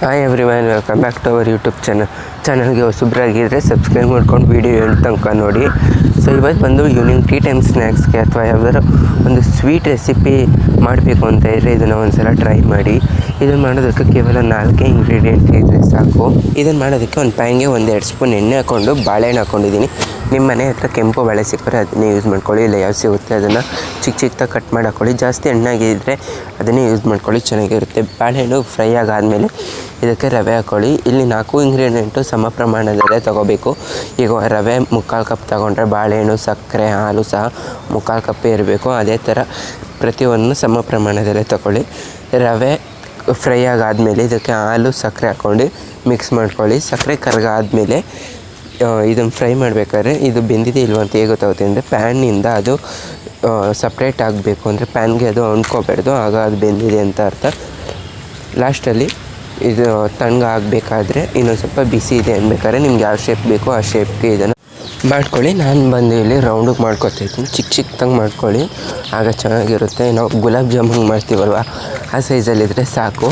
Hi everyone, welcome back to our YouTube channel. ಚಾನಲ್ಗೆ ಹೊಸಬ್ರಾಗಿದ್ದರೆ subscribe ಮಾಡ್ಕೊಂಡು ವೀಡಿಯೋ ಹೇಳೋ ತನಕ ನೋಡಿ ಸೊ ಇವತ್ತು ಬಂದು ಈವ್ನಿಂಗ್ ಟೀ ಟೈಮ್ ಸ್ನ್ಯಾಕ್ಸ್ಗೆ ಅಥವಾ ಯಾವುದಾದ್ರು ಒಂದು ಸ್ವೀಟ್ ರೆಸಿಪಿ ಮಾಡಬೇಕು ಅಂತ ಇದ್ದರೆ ಇದನ್ನು ಒಂದು ಸಲ ಟ್ರೈ ಮಾಡಿ ಇದನ್ನು ಮಾಡೋದಕ್ಕೆ ಕೇವಲ ನಾಲ್ಕೇ ಇಂಗ್ರೀಡಿಯೆಂಟ್ ಇದ್ದರೆ ಸಾಕು ಇದನ್ನು ಮಾಡೋದಕ್ಕೆ ಒಂದು ಒಂದು ಎರಡು ಸ್ಪೂನ್ ಎಣ್ಣೆ ಹಾಕ್ಕೊಂಡು ಬಾಳೆಹಣ್ಣು ಹಾಕ್ಕೊಂಡಿದ್ದೀನಿ ನಿಮ್ಮ ಮನೆ ಹತ್ರ ಕೆಂಪು ಬಾಳೆ ಸಿಕ್ಕರೆ ಅದನ್ನೇ ಯೂಸ್ ಮಾಡ್ಕೊಳ್ಳಿ ಇಲ್ಲ ಯಾವ ಸಿಗುತ್ತೆ ಅದನ್ನು ಚಿಕ್ಕ ಚಿಕ್ಕದಾಗಿ ಕಟ್ ಮಾಡಿ ಹಾಕ್ಕೊಳ್ಳಿ ಜಾಸ್ತಿ ಆಗಿದ್ದರೆ ಅದನ್ನೇ ಯೂಸ್ ಮಾಡ್ಕೊಳ್ಳಿ ಚೆನ್ನಾಗಿರುತ್ತೆ ಬಾಳೆಹಣ್ಣು ಫ್ರೈ ಆಗಾದಮೇಲೆ ಇದಕ್ಕೆ ರವೆ ಹಾಕ್ಕೊಳ್ಳಿ ಇಲ್ಲಿ ನಾಲ್ಕು ಇಂಗ್ರೀಡಿಯೆಂಟು ಸಮ ಪ್ರಮಾಣದಲ್ಲೇ ತಗೋಬೇಕು ಈಗ ರವೆ ಮುಕ್ಕಾಲು ಕಪ್ ತಗೊಂಡ್ರೆ ಬಾಳೆಹಣ್ಣು ಸಕ್ಕರೆ ಹಾಲು ಸಹ ಮುಕ್ಕಾಲು ಕಪ್ಪೇ ಇರಬೇಕು ಅದೇ ಥರ ಪ್ರತಿಯೊಂದು ಸಮ ಪ್ರಮಾಣದಲ್ಲೇ ತಗೊಳ್ಳಿ ರವೆ ಫ್ರೈ ಆಗಾದಮೇಲೆ ಇದಕ್ಕೆ ಹಾಲು ಸಕ್ಕರೆ ಹಾಕ್ಕೊಂಡು ಮಿಕ್ಸ್ ಮಾಡ್ಕೊಳ್ಳಿ ಸಕ್ಕರೆ ಕರಗಾದಮೇಲೆ ಇದನ್ನು ಫ್ರೈ ಮಾಡಬೇಕಾದ್ರೆ ಇದು ಬೆಂದಿದೆ ಇಲ್ವ ಅಂತ ಹೇಗೆ ಗೊತ್ತಾಗುತ್ತೆ ಅಂದರೆ ಪ್ಯಾನಿಂದ ಅದು ಸಪ್ರೇಟ್ ಆಗಬೇಕು ಅಂದರೆ ಪ್ಯಾನ್ಗೆ ಅದು ಅಂಟ್ಕೋಬಾರ್ದು ಆಗ ಅದು ಬೆಂದಿದೆ ಅಂತ ಅರ್ಥ ಲಾಸ್ಟಲ್ಲಿ ಇದು ತಣ್ಣಗೆ ಆಗಬೇಕಾದ್ರೆ ಇನ್ನೊಂದು ಸ್ವಲ್ಪ ಬಿಸಿ ಇದೆ ಅನ್ಬೇಕಾದ್ರೆ ನಿಮ್ಗೆ ಯಾವ ಶೇಪ್ ಬೇಕೋ ಆ ಶೇಪ್ಗೆ ಇದನ್ನು ಮಾಡ್ಕೊಳ್ಳಿ ನಾನು ಬಂದು ಇಲ್ಲಿ ರೌಂಡಿಗೆ ಮಾಡ್ಕೊತಾಯಿದ್ದೀನಿ ಚಿಕ್ಕ ಚಿಕ್ಕದಂಗೆ ಮಾಡ್ಕೊಳ್ಳಿ ಆಗ ಚೆನ್ನಾಗಿರುತ್ತೆ ನಾವು ಗುಲಾಬ್ ಜಾಮೂನ್ ಮಾಡ್ತೀವಲ್ವ ಆ ಸೈಜಲ್ಲಿದ್ದರೆ ಸಾಕು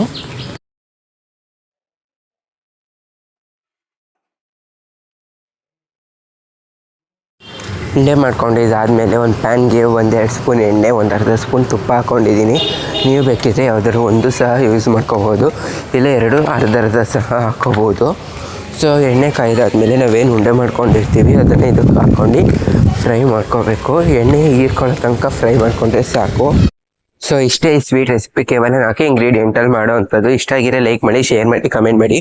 ಉಂಡೆ ಮಾಡ್ಕೊಂಡು ಇದಾದಮೇಲೆ ಒಂದು ಪ್ಯಾನ್ಗೆ ಒಂದೆರಡು ಸ್ಪೂನ್ ಎಣ್ಣೆ ಒಂದು ಅರ್ಧ ಸ್ಪೂನ್ ತುಪ್ಪ ಹಾಕ್ಕೊಂಡಿದ್ದೀನಿ ನೀವು ಬೇಕಿದ್ರೆ ಯಾವುದಾದ್ರು ಒಂದು ಸಹ ಯೂಸ್ ಮಾಡ್ಕೋಬೋದು ಇಲ್ಲ ಎರಡು ಅರ್ಧ ಅರ್ಧ ಸಹ ಹಾಕ್ಕೋಬೋದು ಸೊ ಎಣ್ಣೆ ಕಾಯ್ದಾದ್ಮೇಲೆ ನಾವೇನು ಉಂಡೆ ಮಾಡ್ಕೊಂಡಿರ್ತೀವಿ ಅದನ್ನು ಇದಕ್ಕೆ ಹಾಕ್ಕೊಂಡು ಫ್ರೈ ಮಾಡ್ಕೋಬೇಕು ಎಣ್ಣೆ ಹೀರ್ಕೊಳ್ಳೋ ತನಕ ಫ್ರೈ ಮಾಡ್ಕೊಂಡ್ರೆ ಸಾಕು ಸೊ ಇಷ್ಟೇ ಈ ಸ್ವೀಟ್ ರೆಸಿಪಿ ಕೇವಲ ನಾಲ್ಕು ಇಂಗ್ರೀಡಿಯೆಂಟಲ್ಲಿ ಮಾಡೋ ಅಂಥದ್ದು ಇಷ್ಟ ಆಗಿರೋ ಲೈಕ್ ಮಾಡಿ ಶೇರ್ ಮಾಡಿ ಕಮೆಂಟ್ ಮಾಡಿ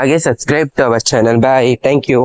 ಹಾಗೆ subscribe to our channel bye thank you